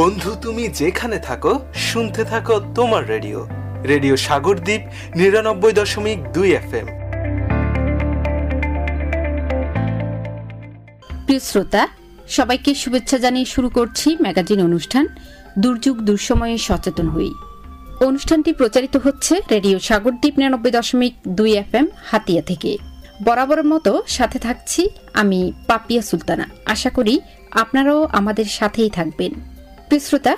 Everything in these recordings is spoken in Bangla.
বন্ধু, তুমি যেখানে থাকো, শুনতে থাকো তোমার রেডিও। রেডিও সাগরদ্বীপ, নিরানব্বই দশমিক দুই এফ এম প্রিয় শ্রোতা, সবাইকে শুভেচ্ছা জানিয়ে শুরু করছি ম্যাগাজিন অনুষ্ঠান, দুর্যোগ দুঃসময়ে সচেতন হই। অনুষ্ঠানটি প্রচারিত হচ্ছে রেডিও সাগরদ্বীপ, নিরানব্বই দশমিক দুই এফ এম হাতিয়া থেকে। বরাবরের মতো সাথে থাকছি আমি পাপিয়া সুলতানা। আশা করি আপনারাও আমাদের সাথেই থাকবেন। প্রিয় শ্রোতা,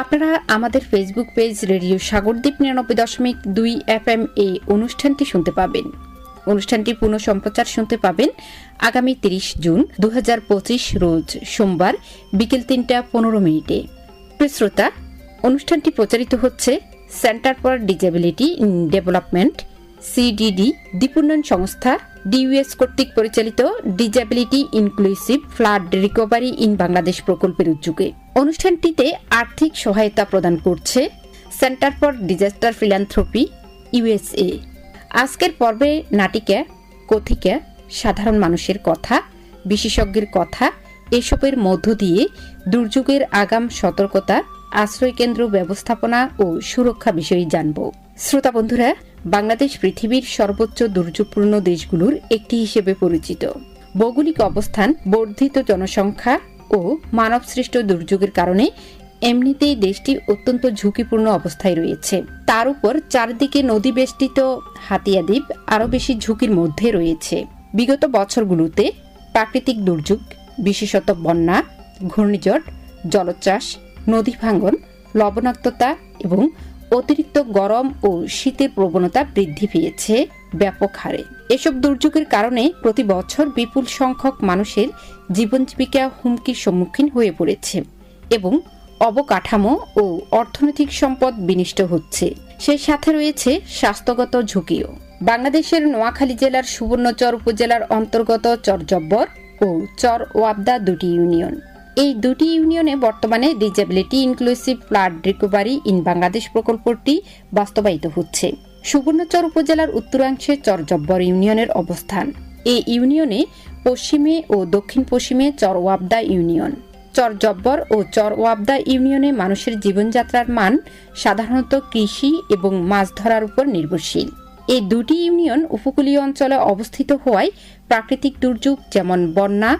আপনারা আমাদের ফেসবুক পেজ রেডিও সাগরদ্বীপ নিরানব্বই দশমিক দুই এফ এম এই অনুষ্ঠানটি শুনতে পাবেন। অনুষ্ঠানটি পুনঃ সম্প্রচার শুনতে পাবেন আগামী তিরিশ জুন দু হাজার পঁচিশ রোজ সোমবার বিকেল তিনটা পনেরো মিনিটে। প্রিয় অনুষ্ঠানটি প্রচারিত হচ্ছে centre for disability development CDD দীপুন্নয়ন সংস্থা ডিউএস কর্তৃক পরিচালিত disability inclusive flood recovery in Bangladesh প্রকল্পের উদ্যোগে অনুষ্ঠানটিতে আর্থিক সহায়তা প্রদান করছে centre for disaster philanthropy USA আজকের পর্বে নাটিকা কথিকা সাধারণ মানুষের কথা বিশেষজ্ঞের কথা এসবের মধ্য দিয়ে দুর্যোগের আগাম সতর্কতা আশ্রয়কেন্দ্র ব্যবস্থাপনা ও সুরক্ষা বিষয়ে জানব শ্রোতা বন্ধুরা, বাংলাদেশ পৃথিবীর সর্বোচ্চ দুর্যোগপূর্ণ দেশগুলোর একটি হিসেবে পরিচিত। ভৌগোলিক অবস্থান, বর্ধিত জনসংখ্যা ও মানবসৃষ্ট দুর্যোগের কারণে এমনিতেই দেশটি অত্যন্ত ঝুঁকিপূর্ণ অবস্থায় রয়েছে। তার উপর চারদিকে নদী বেষ্টিত হাতিয়া দ্বীপ আরও বেশি ঝুঁকির মধ্যে রয়েছে। বিগত বছরগুলোতে প্রাকৃতিক দুর্যোগ, বিশেষত বন্যা, ঘূর্ণিঝড়, জলোচ্ছ্বাস, নদী ভাঙ্গন লবণাক্ততা এবং অতিরিক্ত গরম ও শীতের প্রবণতা বৃদ্ধি পেয়েছে ব্যাপক হারে। এসব দুর্যোগের কারণে প্রতি বছর বিপুল সংখ্যক মানুষের জীবন জীবিকা হুমকির সম্মুখীন হয়ে পড়েছে এবং অবকাঠামো ও অর্থনৈতিক সম্পদ বিনষ্ট হচ্ছে। সেই সাথে রয়েছে স্বাস্থ্যগত ঝুঁকিও। বাংলাদেশের নোয়াখালী জেলার সুবর্ণচর উপজেলার অন্তর্গত চরজব্বর ও চর ওয়াবদা দুটি ইউনিয়ন। এই দুটি ইউনিয়নে বর্তমানে disability inclusive flood recovery in Bangladesh প্রকল্পটি বাস্তবায়িত হচ্ছে। সুবর্ণচর উপজেলার উত্তরাংশে চরজব্বর ইউনিয়নের অবস্থান। এই ইউনিয়নে পশ্চিমে ও দক্ষিণ পশ্চিমে চরওয়াবদা ইউনিয়ন। চর জব্বর ও চর ওয়াবদা ইউনিয়নে মানুষের জীবনযাত্রার মান সাধারণত কৃষি এবং মাছ ধরার উপর নির্ভরশীল। এই দুটি ইউনিয়ন উপকূলীয় অঞ্চলে অবস্থিত হওয়ায় প্রাকৃতিক দুর্যোগ যেমন বন্যা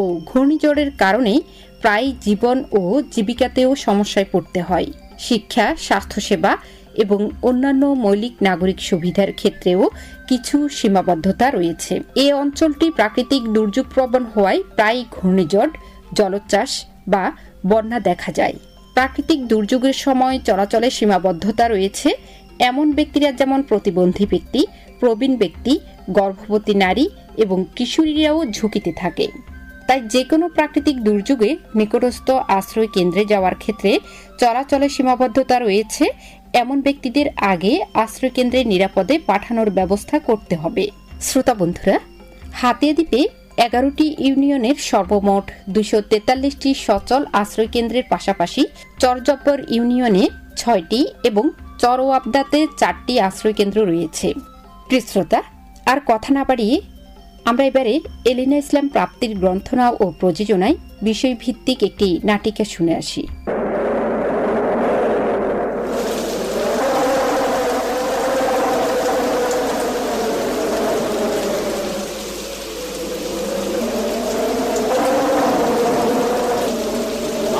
ও ঘূর্ণিঝড়ের কারণে প্রায় জীবন ও জীবিকাতেও সমস্যায় পড়তে হয়। শিক্ষা, স্বাস্থ্যসেবা এবং অন্যান্য মৌলিক নাগরিক সুবিধার ক্ষেত্রেও কিছু সীমাবদ্ধতা রয়েছে। এই অঞ্চলটি প্রাকৃতিক দুর্যোগ প্রবণ হওয়ায় প্রায় ঘূর্ণিঝড়, জলোচ্ছ্বাস বা বন্যা দেখা যায়। প্রাকৃতিক দুর্যোগের সময় চলাচলে সীমাবদ্ধতা রয়েছে। এমন ব্যক্তিরা যেমন প্রতিবন্ধী ব্যক্তি, প্রবীণ ব্যক্তি, গর্ভবতী নারী এবং কিশোরীরাও ঝুঁকিতে থাকে। তাই যে কোনো প্রাকৃতিক দুর্যোগে নিকটস্থ আশ্রয় কেন্দ্রে যাওয়ার ক্ষেত্রে চলাচলে সীমাবদ্ধতা রয়েছে। এমন ব্যক্তিদের আগে আশ্রয় কেন্দ্রে নিরাপদে পাঠানোর ব্যবস্থা করতে হবে। শ্রোতা বন্ধুরা, হাতিয়া দ্বীপে এগারোটি ইউনিয়নের সর্বমোট দুশো তেতাল্লিশটি সচল আশ্রয় কেন্দ্রের পাশাপাশি চরজব্বর ইউনিয়নে ছয়টি এবং চরওয়াবদাতে চারটি আশ্রয় কেন্দ্র রয়েছে। প্রিয় শ্রোতা, আর কথা না বাড়িয়ে আমরা এবারে এলিনা ইসলাম প্রাপ্তির গ্রন্থনা ও প্রযোজনায় বিষয়ভিত্তিক একটি নাটিকা শুনে আসি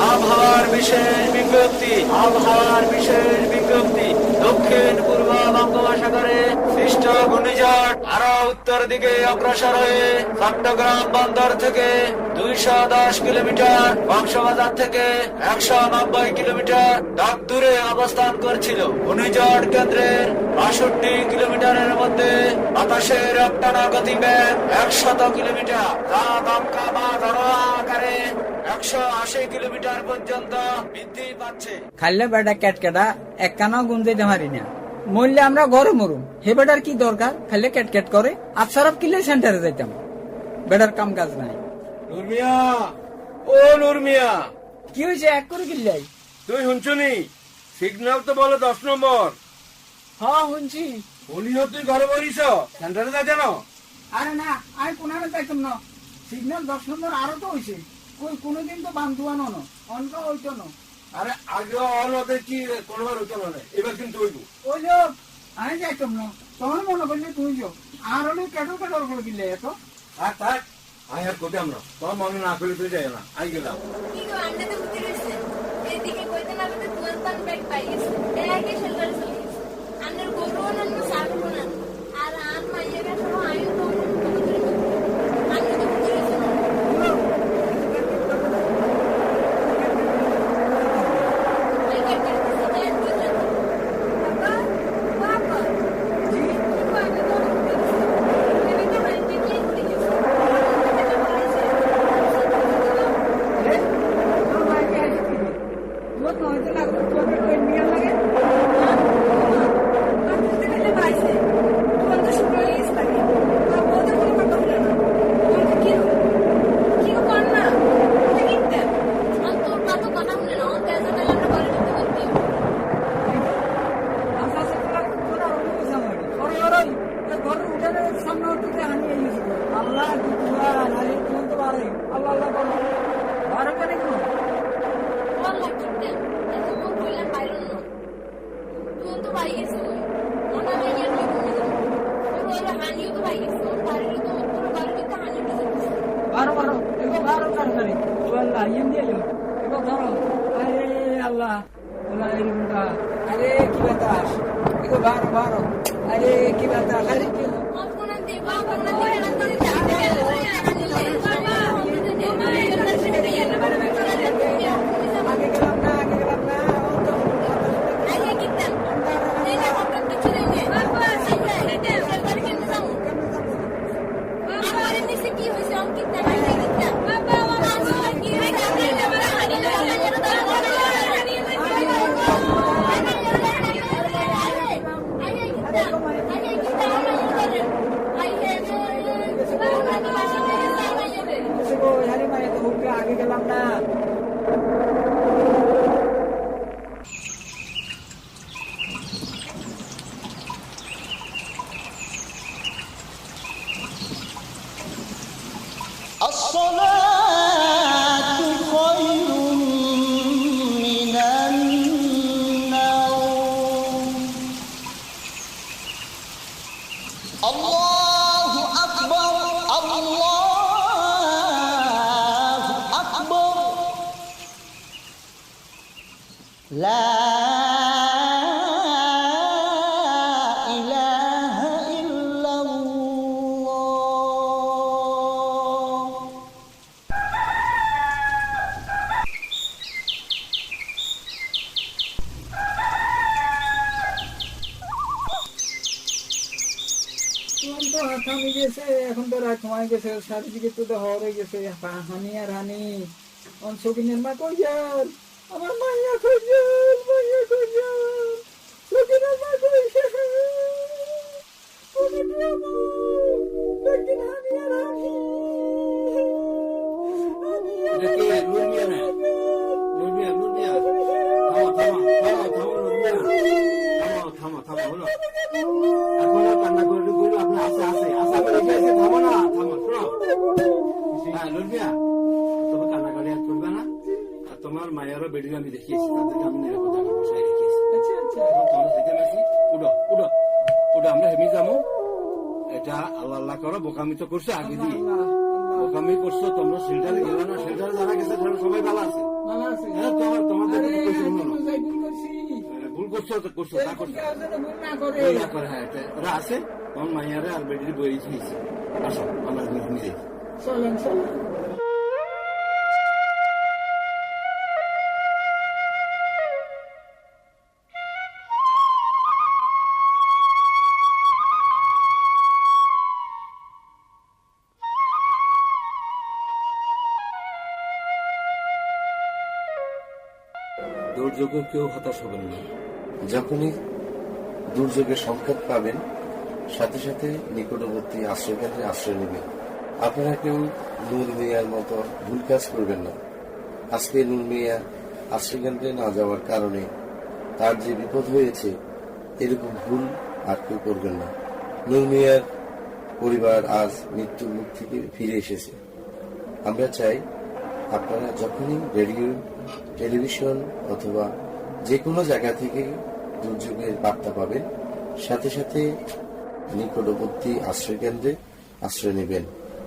আবহাওয়ার বিশেষ বিজ্ঞপ্তি আবহাওয়ার বিশেষ বিজ্ঞপ্তি দক্ষিণ পূর্ব বঙ্গোপসাগরে সৃষ্ট ঘূর্ণিঝড় আরও উত্তর দিকে অগ্রসর হয়ে চট্টগ্রাম বন্দর থেকে দুইশো দশ কিলোমিটার কক্সবাজার থেকে একশো নব্বই কিলোমিটার ডাক দূরে অবস্থান করছিল। কেন্দ্রের বাষট্টি কিলোমিটারের মধ্যে বাতাসের একশত কিলোমিটার। দমকা বা আকারে একশো আশি কিলোমিটার পর্যন্ত বৃদ্ধি পাচ্ছে। খাইলে বেটা ক্যাটকেটা একখানা গুণ দিতে পারি না। মরলে আমরা ঘরে মরুম। হে বেটার কি দরকার? খাইলে ক্যাটকেট করে। আফসারফ কিলে সেন্টারে যাইতাম। বেটার কাম কাজ নাই। নুরমিয়া! ও নুরমিয়া! কি হয়েছে এক করে কিল্লাই? তুই শুনছুনি? সিগন্যাল তো বলো দশ নম্বর। হ্যাঁ শুনছি। উনি তুই ঘরে বলিস সেন্টারে যাই জানো আরে না আমি কোনারে যাইতাম না। সিগন্যাল দশ নম্বর আরও তো হয়েছে কই কোনোদিন তো বান্ধুয়ানো ন অন্য হইতো না। আরে আগে অনদের কি কোনোবার হতো না। এবার কিন্তু হইব। ওই যে আমি যাইতাম না তোমার মনে করলে তুমি যাও। আর হলে কেন কেন করে দিলে এত। আর থাক। আমি আর কোথায় আমরা? তোমার মনে না করলে তুই যাই না। আমি গেলাম। কি গো আন্নাতে রয়েছে? এদিকে কইতে না তোমার পান ব্যাগ পাই গেছে। একে শেল্টারে গেছে চারিদিকে তো হরে গেছে। হানি আর হানি অনসকিনের মা কই আমার মাইয়া তো করছ আগে দিয়ে। বোকামি করছ তোমরা শেল্টারে গেলে না শেল্টারে যারা গেছে তারা সবাই ভালো আছে। হ্যাঁ, তোমার- তোমাদের ভুল করছি। হ্যাঁ, ভুল করছ তো করছ না করছ। না করে। হ্যাঁ ওরা আছে তখন মাইয়ারে আর বেডির বই আসো আমরা চলেন চলেন। দুর্যোগে কেউ হতাশ হবেন না। যখনই দুর্যোগের সংকেত পাবেন, সাথে সাথে নিকটবর্তী আশ্রয়কেন্দ্রে আশ্রয় নেবেন। আপনারা কেউ নূর মিয়ার মতো ভুল কাজ করবেন না। আজকে নূর মিয়া আশ্রয়কেন্দ্রে না যাওয়ার কারণে তার যে বিপদ হয়েছে, এরকম ভুল আর কেউ করবেন না। নূর মিয়ার পরিবার আজ মৃত্যুর মুখ থেকে ফিরে এসেছে। আমরা চাই আপনারা যখনই রেডিও, টেলিভিশন অথবা যে কোনো জায়গা থেকে দুর্যোগের বার্তা পাবেন, সাথে সাথে নিকটবর্তী আশ্রয়কেন্দ্রে আশ্রয় নেবেন।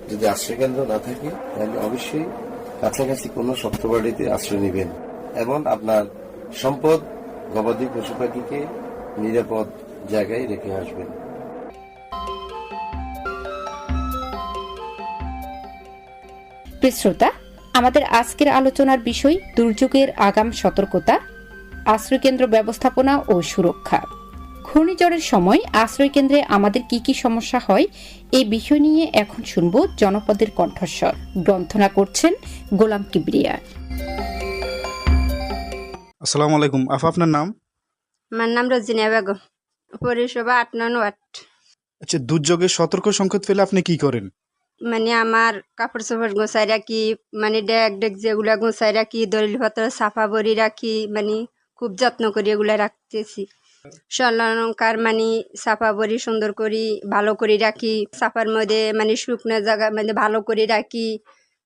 যদি আশ্রয়কেন্দ্র না থাকে, তাহলে অবশ্যই কাছাকাছি কোনো সপ্তবাড়িতে আশ্রয় নেবেন এবং আপনার সম্পদ, গবাদি পশু পাখিকে নিরাপদ জায়গায় রেখে আসবেন। শ্রোতা আমাদের আজকের আলোচনার বিষয় দুর্যোগের আগাম সতর্কতা আশ্রয়কেন্দ্র ব্যবস্থাপনা ও সুরক্ষা। ঘূর্ণিঝড়ের সময় আশ্রয়কেন্দ্রে আমাদের কি কি সমস্যা হয় এই বিষয় নিয়ে এখন শুনব জনপদের কণ্ঠস্বর। গ্রন্থনা করছেন গোলাম কিবরিয়া। আসসালামু আলাইকুম। আফা আপনার নাম? আমার নাম রজিনা বেগম। পরিষেবা আট নন ওয়াট আচ্ছা দুর্যোগের সতর্ক সংকেত পেলে আপনি কি করেন? মানে আমার কাপড় চোপড় গোছাই রাখি মানে ডেক ডেক যেগুলা গোছাই রাখি, দলিল পত্র সাফা বড়ি রাখি মানে খুব যত্ন করি এগুলা রাখতেছি। স্বর্ণকার মানে সাফা বড়ি সুন্দর করি, ভালো করে রাখি। সাফার মধ্যে মানে শুকনো জায়গা মানে ভালো করে রাখি,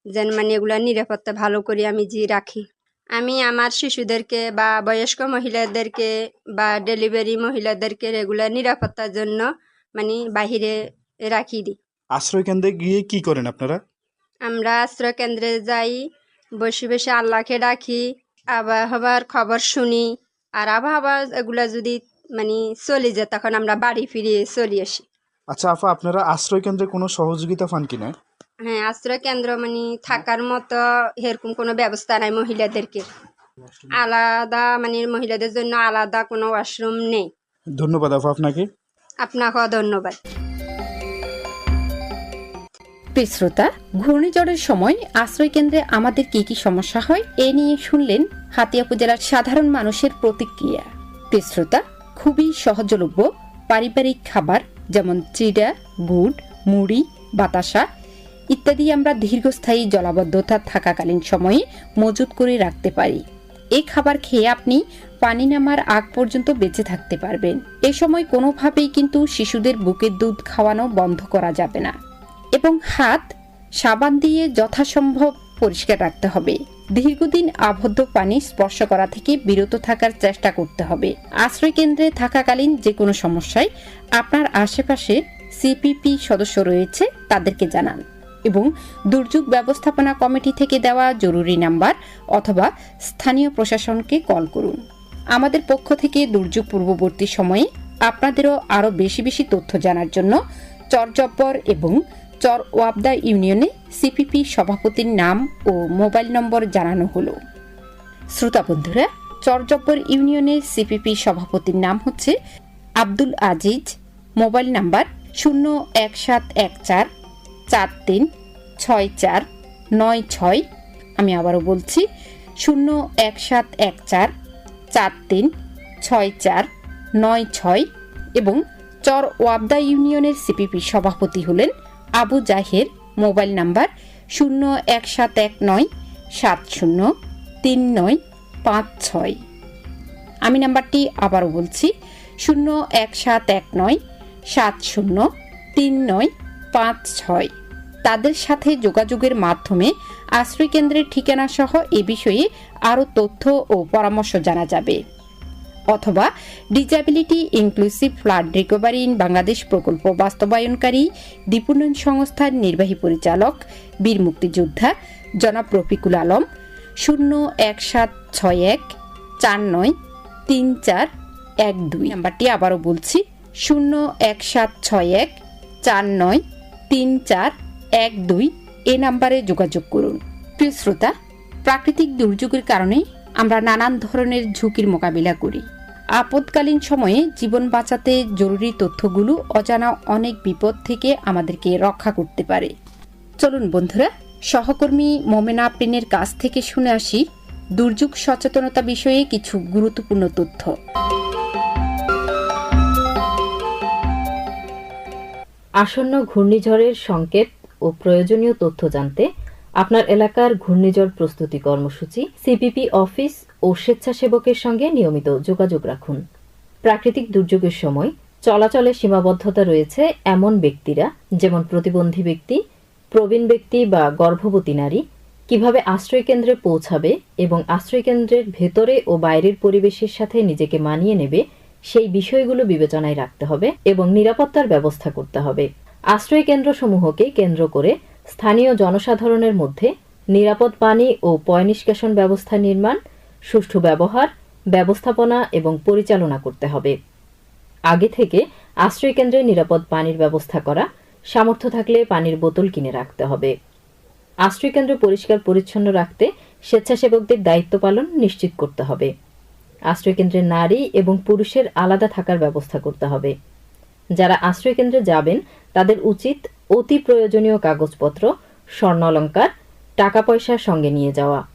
যেন মানে এগুলা নিরাপত্তা ভালো করে আমি যে রাখি। আমি আমার শিশুদেরকে বা বয়স্ক মহিলাদেরকে বা ডেলিভারি মহিলাদেরকে রেগুলার নিরাপত্তার জন্য মানে বাহিরে রাখি দিই আশ্রয় কেন্দ্রে গিয়ে কি করেন আপনারা? আমরা আশ্রয় কেন্দ্রে যাই বসে বসে আল্লাহকে ডাকি আবহাওয়ার খবর শুনি। আর আবহাওয়া এগুলা যদি মানে চলে যায় তখন আমরা বাড়ি ফিরে চলে আসি। আচ্ছা আফা আপনারা আশ্রয় কেন্দ্রে কোনো সহযোগিতা পান কিনা হ্যাঁ আশ্রয় কেন্দ্র মানে থাকার মতো এরকম কোনো ব্যবস্থা নাই মহিলাদেরকে। আলাদা মানে মহিলাদের জন্য আলাদা কোনো ওয়াশরুম নেই। ধন্যবাদ আফা আপনাকে। আপনাকেও ধন্যবাদ। প্রিয় শ্রোতা ঘূর্ণিঝড়ের সময় আশ্রয়কেন্দ্রে আমাদের কি কি সমস্যা হয়, এ নিয়ে শুনলেন হাতিয়া উপজেলার সাধারণ মানুষের প্রতিক্রিয়া। প্রিয় শ্রোতা খুবই সহজলভ্য পারিবারিক খাবার যেমন চিড়া গুড় মুড়ি, বাতাসা ইত্যাদি আমরা দীর্ঘস্থায়ী জলাবদ্ধতা থাকাকালীন সময়ে মজুত করে রাখতে পারি। এই খাবার খেয়ে আপনি পানি নামার আগ পর্যন্ত বেঁচে থাকতে পারবেন। এ সময় কোনোভাবেই কিন্তু শিশুদের বুকের দুধ খাওয়ানো বন্ধ করা যাবে না। এবং হাত, সাবান দিয়ে যথাসম্ভব পরিষ্কার রাখতে হবে। দীর্ঘদিন আবদ্ধ পানি স্পর্শ করা থেকে বিরত থাকার চেষ্টা করতে হবে। আশ্রয় কেন্দ্রে থাকাকালীন যে কোনো সমস্যায় আপনার আশেপাশে সিপিপি সদস্য রয়েছে, তাদেরকে জানান এবং দুর্যোগ ব্যবস্থাপনা কমিটি থেকে দেওয়া জরুরি নাম্বার অথবা স্থানীয় প্রশাসনকে কল করুন। আমাদের পক্ষ থেকে দুর্যোগ পূর্ববর্তী সময়ে আপনাদেরও আরও বেশি বেশি তথ্য জানার জন্য চরজব্বর এবং চর ওয়াবদা ইউনিয়নে সিপিপি সভাপতির নাম ও মোবাইল নম্বর জানানো হলো। শ্রোতা বন্ধুরা চরজব্বর ইউনিয়নের সিপিপি সভাপতির নাম হচ্ছে আব্দুল আজিজ। মোবাইল নাম্বার শূন্য এক সাত এক চার চার তিন ছয় চার নয় ছয়। আমি আবারও বলছি, শূন্য এক সাত এক চার চার তিন ছয় চার নয় ছয়। এবং চর ওয়াবদা ইউনিয়নের সিপিপি সভাপতি হলেন আবু জাহের মোবাইল নাম্বার শূন্য এক সাত এক নয় সাত শূন্য তিন নয় পাঁচ ছয়। আমি নাম্বারটি আবারও বলছি, শূন্য এক সাত এক নয় সাত শূন্য তিন নয় পাঁচ ছয়। তাদের সাথে যোগাযোগের মাধ্যমে আশ্রয় কেন্দ্রের ঠিকানা সহ এ বিষয়ে আরও তথ্য ও পরামর্শ জানা যাবে। অথবা disability inclusive flood recovery in Bangladesh প্রকল্প বাস্তবায়নকারী দীপুন্নয়ন সংস্থার নির্বাহী পরিচালক বীর মুক্তিযোদ্ধা জনাব রফিকুল আলম, শূন্য এক সাত ছয় এক চার নয় তিন চার এক দুই। নাম্বারটি আবারও বলছি, শূন্য এক সাত ছয় এক চার নয় তিন চার এক দুই এ নাম্বারে যোগাযোগ করুন। প্রিয় শ্রোতা, প্রাকৃতিক দুর্যোগের কারণে আমরা নানান ধরনের ঝুঁকির মোকাবিলা করি। আপদকালীন সময়ে জীবন বাঁচাতে জরুরি তথ্যগুলো অজানা অনেক বিপদ থেকে আমাদেরকে রক্ষা করতে পারে। চলুন বন্ধুরা, সহকর্মী মোমেনা প্রিনের কাছ থেকে শুনে আসি দুর্যোগ সচেতনতা বিষয়ে কিছু গুরুত্বপূর্ণ তথ্য। আসন্ন ঘূর্ণিঝড়ের সংকেত ও প্রয়োজনীয় তথ্য জানতে আপনার এলাকার ঘূর্ণিঝড় প্রস্তুতি কর্মসূচি, সিপিপি অফিস ও স্বেচ্ছাসেবকের সঙ্গে নিয়মিত যোগাযোগ রাখুন। প্রাকৃতিক দুর্যোগের সময় চলাচলে সীমাবদ্ধতা রয়েছে এমন ব্যক্তিরা, যেমন প্রতিবন্ধী ব্যক্তি, প্রবীণ ব্যক্তি বা গর্ভবতী নারী, কীভাবে আশ্রয়কেন্দ্রে পৌঁছাবে এবং আশ্রয়কেন্দ্রের ভেতরে ও বাইরের পরিবেশের সাথে নিজেকে মানিয়ে নেবে, সেই বিষয়গুলো বিবেচনায় রাখতে হবে এবং নিরাপত্তার ব্যবস্থা করতে হবে। আশ্রয়কেন্দ্রসমূহকে কেন্দ্র করে স্থানীয় জনসাধারণের মধ্যে নিরাপদ পানি ও পয় নিষ্কাশন ব্যবস্থা নির্মাণ, সুষ্ঠু ব্যবহার, ব্যবস্থাপনা এবং পরিচালনা করতে হবে। আগে থেকে আশ্রয়কেন্দ্রে নিরাপদ পানির ব্যবস্থা করা, সামর্থ্য থাকলে পানির বোতল কিনে রাখতে হবে। আশ্রয়কেন্দ্র পরিষ্কার পরিচ্ছন্ন রাখতে স্বেচ্ছাসেবকদের দায়িত্ব পালন নিশ্চিত করতে হবে। আশ্রয়কেন্দ্রে নারী এবং পুরুষের আলাদা থাকার ব্যবস্থা করতে হবে। যারা আশ্রয়কেন্দ্রে যাবেন, তাদের উচিত অতি প্রয়োজনীয় কাগজপত্র স্বর্ণালঙ্কার টাকা পয়সা সঙ্গে নিয়ে যাওয়া।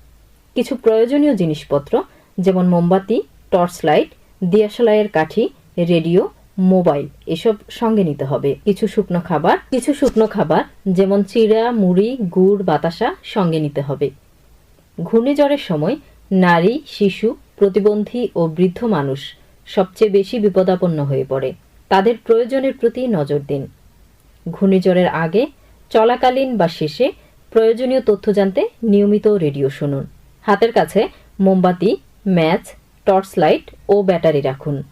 কিছু প্রয়োজনীয় জিনিসপত্র, যেমন মোমবাতি, টর্চ লাইট, দিয়াশালাইয়ের কাঠি, রেডিও, মোবাইল, এসব সঙ্গে নিতে হবে। কিছু শুকনো খাবার, কিছু শুকনো খাবার, যেমন চিড়া, মুড়ি, গুড়, বাতাসা সঙ্গে নিতে হবে। ঘূর্ণিঝড়ের সময় নারী, শিশু, প্রতিবন্ধী ও বৃদ্ধ মানুষ সবচেয়ে বেশি বিপদাপন্ন হয়ে পড়ে। তাদের প্রয়োজনের প্রতি নজর দিন। ঘূর্ণিঝড়ের আগে, চলাকালীন বা শেষে প্রয়োজনীয় তথ্য জানতে নিয়মিত রেডিও শুনুন। হাতের কাছে মোমবাতি, ম্যাচ, টর্চ লাইট ও ব্যাটারি রাখুন।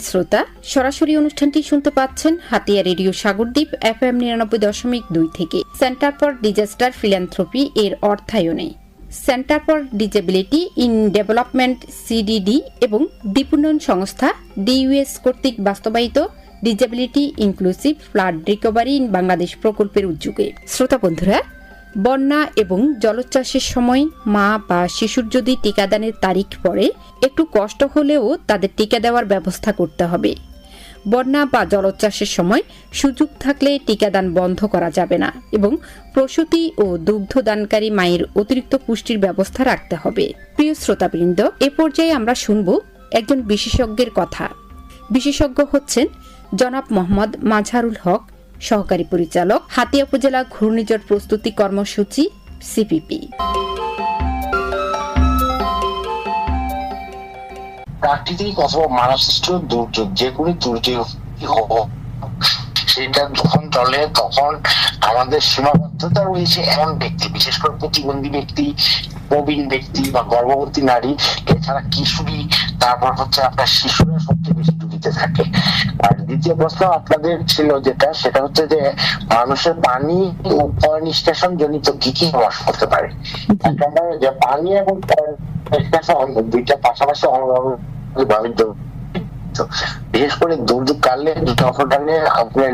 শ্রোতা, সরাসরি অনুষ্ঠানটি শুনতে পাচ্ছেন Hatiya radio Sagardwip F M নিরানব্বই দশমিক দুই থেকে। সেন্টার ফর ডিজাস্টার ফিলান্থ্রপি এর অর্থায়নে। Centre for disability in development CDD এবং দ্বীপোন্নয়ন সংস্থা ডিইউএস কর্তৃক বাস্তবায়িত disability inclusive flood recovery in Bangladesh প্রকল্পের উদ্যোগে। শ্রোতা বন্ধুরা, বন্যা এবং জলোচ্ছ্বাসের সময় মা বা শিশুর যদি টিকাদানের তারিখ পড়ে, একটু কষ্ট হলেও তাদের টিকা দেওয়ার ব্যবস্থা করতে হবে। বন্যা বা জলোচ্ছ্বাসের সময় সুযোগ থাকলে টিকাদান বন্ধ করা যাবে না এবং প্রসূতি ও দুগ্ধদানকারী মায়ের অতিরিক্ত পুষ্টির ব্যবস্থা রাখতে হবে। প্রিয় শ্রোতাবৃন্দ, এ পর্যায়ে আমরা শুনব একজন বিশেষজ্ঞের কথা। বিশেষজ্ঞ হচ্ছেন জনাব মোহাম্মদ মাঝারুল হক, সহকারী পরিচালক, হাতিয়া উপজেলা ঘূর্ণিঝড় প্রস্তুতি কর্মসূচি, সিপিপি। প্রাকৃতিক অথবা মানবসৃষ্ট দুর্যোগ, যে কোনো দুর্যোগ সেটা যখন চলে তখন আমাদের সীমাবদ্ধতা রয়েছে এমন ব্যক্তি, বিশেষ করে প্রতিবন্ধী ব্যক্তি, প্রবীণ ব্যক্তি বা গর্ভবতী নারী, এছাড়া কিশোরী, তারপর হচ্ছে আপনার শিশুরা সবচেয়ে বেশি ঝুঁকিতে থাকে আর দ্বিতীয় প্রশ্ন আপনাদের ছিল যেটা, সেটা হচ্ছে যে মানুষের পানি ও নিষ্কাশন জনিত কি কি সমস্যা হতে পারে যে পানি এবং নিষ্কাশন দুইটা পাশাপাশি জড়িত। বিশেষ করে দুর্যোগ কালে যখন আপনার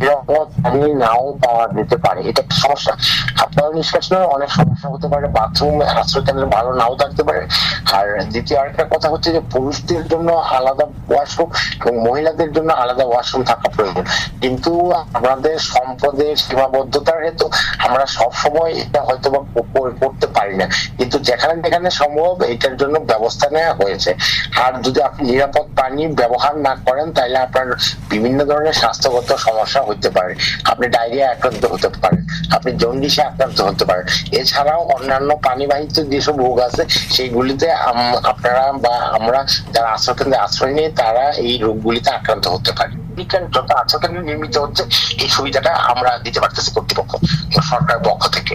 নিরাপদ নাও পাওয়া যেতে পারে। এটা একটা সমস্যা। আপনার নিষ্কাশনের অনেক সমস্যা হতে পারে বাথরুম আশ্রয় কেন্দ্রে ভালো নাও থাকতে পারে। আর দ্বিতীয় আরেকটা কথা হচ্ছে যে, পুরুষদের জন্য আলাদা ওয়াশরুম এবং মহিলাদের জন্য আলাদা ওয়াশরুম থাকা প্রয়োজন। কিন্তু আমাদের সম্পদের সীমাবদ্ধতার হেতু আমরা সবসময় এটা হয়তো বা করতে পারি না। কিন্তু যেখানে যেখানে সম্ভব এটার জন্য ব্যবস্থা নেওয়া হয়েছে। আর যদি আপনি নিরাপদ পানি ব্যবহার না করেন, তাহলে আপনার বিভিন্ন ধরনের স্বাস্থ্যগত সমস্যা হতে পারে। আপনি ডায়রিয়া আক্রান্ত হতে পারেন, আপনি জন্ডিসে আক্রান্ত হতে পারেন। এছাড়াও অন্যান্য পানিবাহিত যেসব রোগ আছে, সেইগুলিতে আপনারা বা আমরা যারা আশ্রয় কেন্দ্রে আশ্রয় নিয়ে তারা এই রোগগুলিতে আক্রান্ত হতে পারে। যত আশ্রয় নির্মিত হচ্ছে, এই সুবিধাটা আমরা দিতে পারতেছি কর্তৃপক্ষ সরকার পক্ষ থেকে।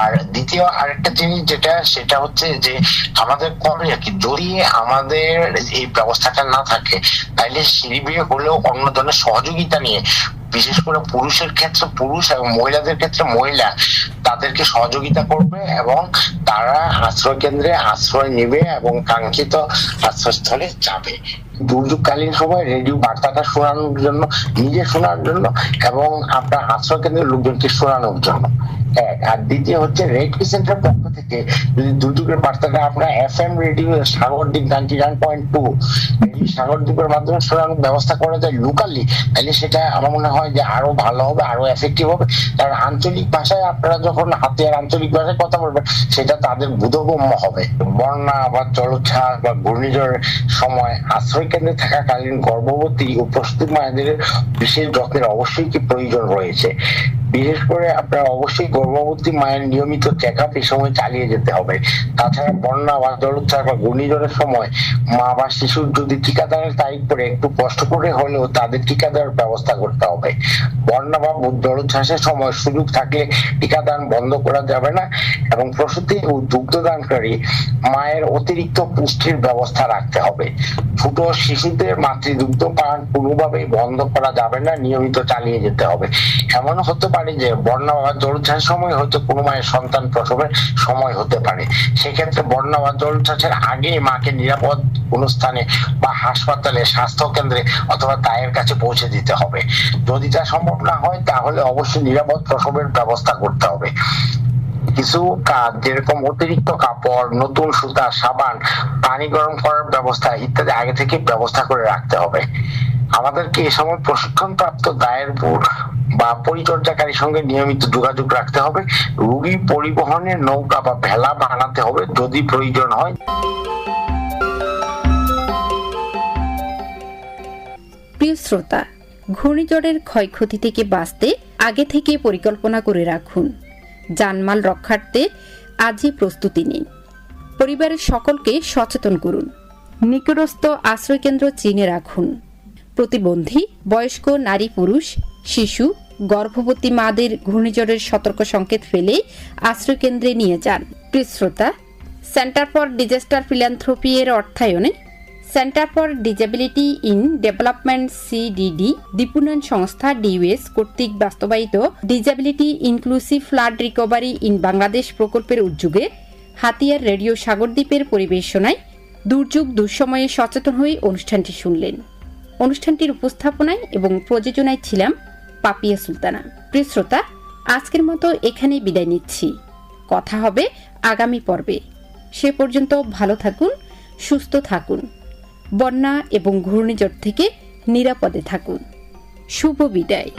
আর দ্বিতীয় আরেকটা জিনিস যেটা, সেটা হচ্ছে যে আমাদের করে আর কি, যদি আমাদের এই ব্যবস্থাটা না থাকে সিঁড়ি বিয়ে হলেও অন্য ধরনের সহযোগিতা নিয়ে বিশেষ করে পুরুষের ক্ষেত্রে পুরুষ এবং মহিলাদের ক্ষেত্রে মহিলা তাদেরকে সহযোগিতা করবে এবং তারা আশ্রয় কেন্দ্রে আশ্রয় নিবে এবং কাঙ্ক্ষিত আশ্রয়স্থলে যাবে। দুর্যোগকালীন সময় রেডিও বার্তাটা শোনানোর জন্য, নিজে শোনার জন্য এবং আপনার আশ্রয় কেন্দ্রের লোকজনকে শোনানোর জন্য। এক আর দ্বিতীয় হচ্ছে রেড ক্রিসেন্টের পক্ষ থেকে যদি দুর্যোগের বার্তাটা F M radio ninety nine point two মাধ্যমে শোনানোর ব্যবস্থা করা যায় লোকালি তাহলে সেটা আমার মনে হয় যে আরও ভালো হবে, আরও এফেক্টিভ হবে। কারণ আঞ্চলিক ভাষায় আপনারা যখন হাতিয়ার আঞ্চলিক ভাষায় কথা বলবেন, সেটা তাদের বোধগম্য হবে। বন্যা বা জলোচ্ছ্বাস বা ঘূর্ণিঝড়ের সময় আশ্রয় কেন্দ্রে থাকাকালীন গর্ভবতী ও প্রস্তুত মায়েদের বিশেষ যত্নের অবশ্যই কি প্রয়োজন রয়েছে? বিশেষ করে আপনার অবশ্যই গর্ভবতী মায়ের নিয়মিত চেক আপ এই সময় চালিয়ে যেতে হবে। তাছাড়া বন্যা বা জলোচ্ছ্বাস বা ঘূর্ণিঝড়ের সময় মা বা শিশুর যদি টিকাদানের তারিখ পরে একটু কষ্ট করে হলেও তাদের টিকা দেওয়ার ব্যবস্থা করতে হবে। বন্যা বা জলোচ্ছ্বাসের সময় সুযোগ থাকলে টিকাদান বন্ধ করা যাবে না এবং প্রসূতি ও দুগ্ধদানকারী মায়ের অতিরিক্ত পুষ্টির ব্যবস্থা রাখতে হবে। ছোট শিশুদের মাতৃদুগ্ধ পান কোনোভাবেই বন্ধ করা যাবে না, নিয়মিত চালিয়ে যেতে হবে। এমন হতে পারে যে বন্যা বা সময় হয়তো কোনো মায়ের সন্তান প্রসবের সময় হতে পারে। সেক্ষেত্রে বন্যা বা জলোচ্ছ্বাসের আগেই মাকে নিরাপদ কোনো স্থানে বা হাসপাতালে স্বাস্থ্য কেন্দ্রে অথবা দায়ের কাছে পৌঁছে দিতে হবে। যদি তা সম্ভব না হয়, তাহলে অবশ্যই নিরাপদ প্রসবের ব্যবস্থা করতে হবে। কিছু কাজ, যেরকম অতিরিক্ত কাপড়, নতুন সুতা, সাবান, পানি গরম করার ব্যবস্থা ইত্যাদি আগে থেকে ব্যবস্থা করে রাখতে হবে। আমাদেরকে এ সময় প্রশিক্ষণ প্রাপ্ত দায়েরপুর বা পরিচর্যাকারীর সঙ্গে নিয়মিত যোগাযোগ রাখতে হবে। রোগী পরিবহনের নৌকা বা ভেলা বানাতে হবে যদি প্রয়োজন হয়। প্রিয় শ্রোতা, ঘূর্ণিঝড়ের ক্ষয়ক্ষতি থেকে বাঁচতে আগে থেকে পরিকল্পনা করে রাখুন। জানমাল রক্ষার্থে আজই প্রস্তুতি নিন। পরিবারের সকলকে সচেতন করুন। নিকটস্থ আশ্রয়কেন্দ্র চিনে রাখুন। প্রতিবন্ধী, বয়স্ক নারী পুরুষ, শিশু, গর্ভবতী মাদের ঘূর্ণিঝড়ের সতর্ক সংকেত ফেলে আশ্রয়কেন্দ্রে নিয়ে যান। প্রিয় শ্রোতা সেন্টার ফর ডিজাস্টার ফিল্যান্থ্রোপি এর অর্থায়নে centre for disability in development CDD দীপুনয়ন সংস্থা ডিউএস কর্তৃক বাস্তবায়িত disability inclusive flood recovery in Bangladesh প্রকল্পের উদ্যোগে হাতিয়ার রেডিও সাগরদ্বীপের পরিবেশনায় দুর্যোগ দুঃসময়ে সচেতন হয়ে অনুষ্ঠানটি শুনলেন। অনুষ্ঠানটির উপস্থাপনায় এবং প্রযোজনায় ছিলাম পাপিয়া সুলতানা। প্রিয় শ্রোতা, আজকের মতো এখানেই বিদায় নিচ্ছি। কথা হবে আগামী পর্বে। সে পর্যন্ত ভালো থাকুন, সুস্থ থাকুন, বন্যা এবং ঘূর্ণিঝড় থেকে নিরাপদে থাকুন। শুভ বিদায়।